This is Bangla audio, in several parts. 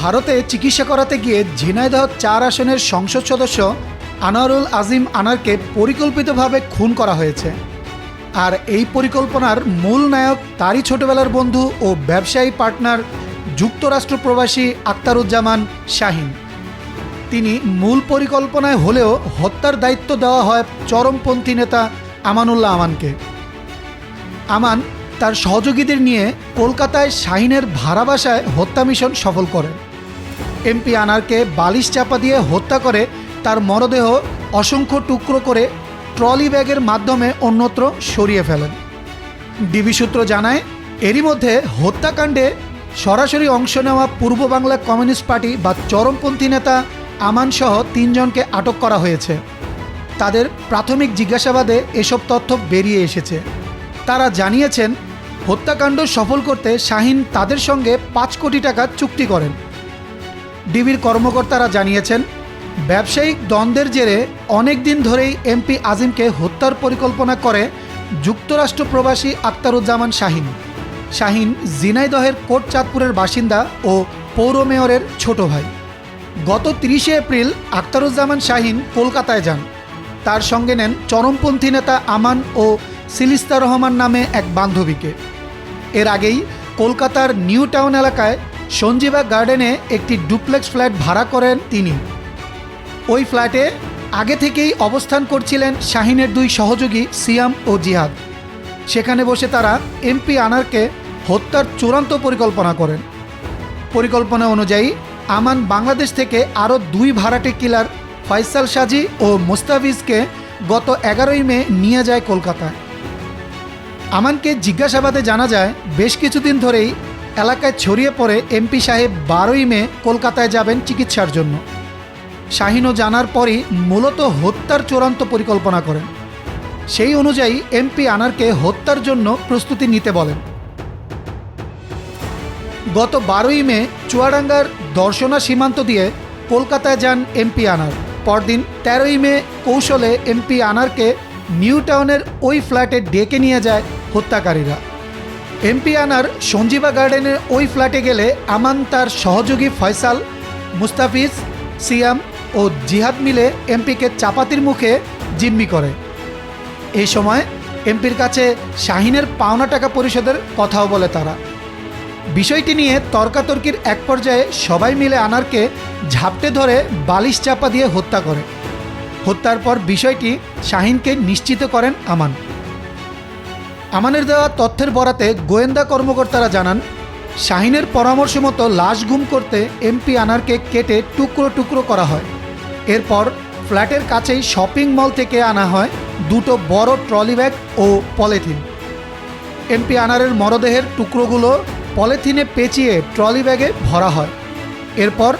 ভারতে চিকিৎসা করাতে গিয়ে ঝিনাইদহ চার আসনের সংসদ সদস্য আনোয়ারুল আজিম আনারকে পরিকল্পিতভাবে খুন করা হয়েছে। আর এই পরিকল্পনার মূল নায়ক তারই ছোটবেলার বন্ধু ও ব্যবসায়ী পার্টনার যুক্তরাষ্ট্র প্রবাসী আক্তারুজ্জামান শাহিন। তিনি মূল পরিকল্পনায় হলেও হত্যার দায়িত্ব দেওয়া হয় চরমপন্থী নেতা আমানুল্লাহ আমানকে। আমান তার সহযোগীদের নিয়ে কলকাতায় শাহিনের ভাড়া বাসায় হত্যা মিশন সফল করেন এমপি আনারকে বালিশ চাপা দিয়ে হত্যা করে, তার মরদেহ অসংখ্য টুকরো করে ট্রলি ব্যাগের মাধ্যমে অন্যত্র সরিয়ে ফেলেন। ডিবি সূত্র জানায়, এরই মধ্যে হত্যাকাণ্ডে সরাসরি অংশ নেওয়া পূর্ব বাংলা কমিউনিস্ট পার্টি বা চরমপন্থী নেতা আমান সহ তিনজনকে আটক করা হয়েছে। তাদের প্রাথমিক জিজ্ঞাসাবাদে এসব তথ্য বেরিয়ে এসেছে। তারা জানিয়েছেন, হত্যাকাণ্ড সফল করতে শাহিন তাদের সঙ্গে পাঁচ কোটি টাকা চুক্তি করেন। ডিবির কর্মকর্তারা জানিয়েছেন, ব্যবসায়িক দ্বন্দ্বের জেরে অনেক দিন ধরেই এমপি আজিমকে হত্যার পরিকল্পনা করে যুক্তরাষ্ট্র প্রবাসী আক্তারুজ্জামান শাহিন। শাহিন জিনাইদহের কোট চাঁদপুরের বাসিন্দা ও পৌর মেয়রের ছোট ভাই। গত তিরিশে এপ্রিল আক্তারুজ্জামান শাহিন কলকাতায় যান। তার সঙ্গে নেন চরমপন্থী নেতা আমান ও সিলিস্তা রহমান নামে এক বান্ধবীকে। এর আগেই কলকাতার নিউ টাউন এলাকায় সঞ্জীবা গার্ডেনে একটি ডুপ্লেক্স ফ্ল্যাট ভাড়া করেন তিনি। ওই ফ্ল্যাটে আগে থেকেই অবস্থান করছিলেন শাহিনের দুই সহযোগী সিয়াম ও জিহাদ। সেখানে বসে তারা এমপি আনারকে হত্যার চূড়ান্ত পরিকল্পনা করেন। পরিকল্পনা অনুযায়ী আমান বাংলাদেশ থেকে আরও দুই ভাড়াটে কিলার ফয়সাল সাজি ও মোস্তাফিজকে গত এগারোই মে নিয়ে যায় কলকাতায়। আমানকে জিজ্ঞাসাবাদে জানা যায়, বেশ কিছুদিন ধরেই এলাকায় ছড়িয়ে পড়ে এমপি সাহেব বারোই মে কলকাতায় যাবেন চিকিৎসার জন্য। শাহিনও জানার পরই মূলত হত্যার চূড়ান্ত পরিকল্পনা করেন। সেই অনুযায়ী এমপি আনারকে হত্যার জন্য প্রস্তুতি নিতে বলেন। গত বারোই মে চুয়াডাঙ্গার দর্শনা সীমান্ত দিয়ে কলকাতায় যান এমপি আনার। পরদিন তেরোই মে কৌশলে এমপি আনারকে নিউ টাউনের ওই ফ্ল্যাটে ডেকে নিয়ে যায় হত্যাকারীরা। এমপি আনার সঞ্জীবা গার্ডেনের ওই ফ্ল্যাটে গেলে আমান তার সহযোগী ফয়সাল, মুস্তাফিজ, সিয়াম ও জিহাদ মিলে এমপিকে চাপাতির মুখে জিম্মি করে। এই সময় এমপির কাছে শাহিনের পাওনা টাকা পরিশোধের কথাও বলে তারা। বিষয়টি নিয়ে তর্কাতর্কির এক পর্যায়ে সবাই মিলে আনারকে ঝাপটে ধরে বালিশ চাপা দিয়ে হত্যা করে। হত্যার পর বিষয়টি শাহিনকে নিশ্চিত করেন আমান। আমানের দেওয়া তথ্যের বরাতে গোয়েন্দা কর্মকর্তারা জানান, শাহিনের পরামর্শ মতো লাশ গুম করতে এমপি আনারকে কেটে টুকরো টুকরো করা হয়। এরপর ফ্ল্যাটের কাছেই শপিং মল থেকে আনা হয় দুটো বড় ট্রলি ব্যাগ ও পলিথিন। এমপি আনারের মরদেহের টুকরোগুলো পলিথিনে পেঁচিয়ে ট্রলি ব্যাগে ভরা হয়। এরপর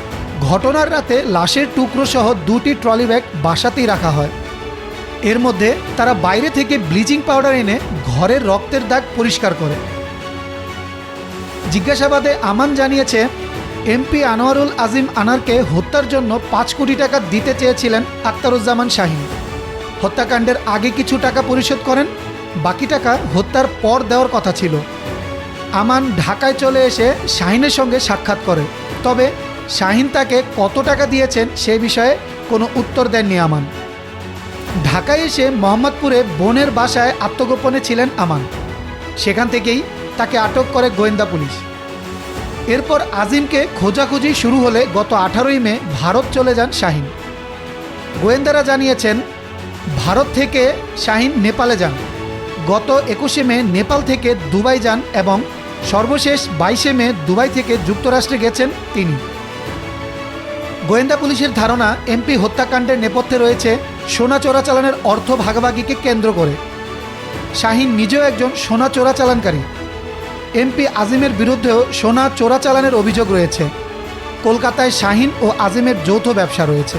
ঘটনার রাতে লাশের টুকরো সহ দুটি ট্রলি ব্যাগ বাসাতেই রাখা হয়। এর মধ্যে তারা বাইরে থেকে ব্লিচিং পাউডার এনে ঘরের রক্তের দাগ পরিষ্কার করে। জিজ্ঞাসাবাদে আমান জানিয়েছে, এমপি আনোয়ারুল আজিম আনারকে হত্যার জন্য পাঁচ কোটি টাকা দিতে চেয়েছিলেন আক্তারুজ্জামান শাহিন হত্যাকাণ্ডের আগে কিছু টাকা পরিশোধ করেন, বাকি টাকা হত্যার পর দেওয়ার কথা ছিল। আমান ঢাকায় চলে এসে শাহিনের সঙ্গে সাক্ষাৎ করে। তবে শাহিন তাকে কত টাকা দিয়েছেন সে বিষয়ে কোনো উত্তর দেননি আমান। ঢাকায় এসে মোহাম্মদপুরে বোনের বাসায় আত্মগোপনে ছিলেন আমান। সেখান থেকেই তাকে আটক করে গোয়েন্দা পুলিশ। এরপর আজিমকে খোঁজাখুঁজি শুরু হলে গত আঠারোই মে ভারত চলে যান শাহিন। গোয়েন্দারা জানিয়েছেন, ভারত থেকে শাহিন নেপালে যান। গত একুশে মে নেপাল থেকে দুবাই যান এবং সর্বশেষ বাইশে মে দুবাই থেকে যুক্তরাষ্ট্রে গেছেন তিনি। গোয়েন্দা পুলিশের ধারণা, এমপি হত্যাকাণ্ডের নেপথ্যে রয়েছে সোনা চোরাচালানের অর্থ ভাগাভাগিকে কেন্দ্র করে। শাহিন নিজেও একজন সোনা চোরাচালানকারী। এমপি আজিমের বিরুদ্ধেও সোনা চোরাচালানের অভিযোগ রয়েছে। কলকাতায় শাহিন ও আজিমের যৌথ ব্যবসা রয়েছে।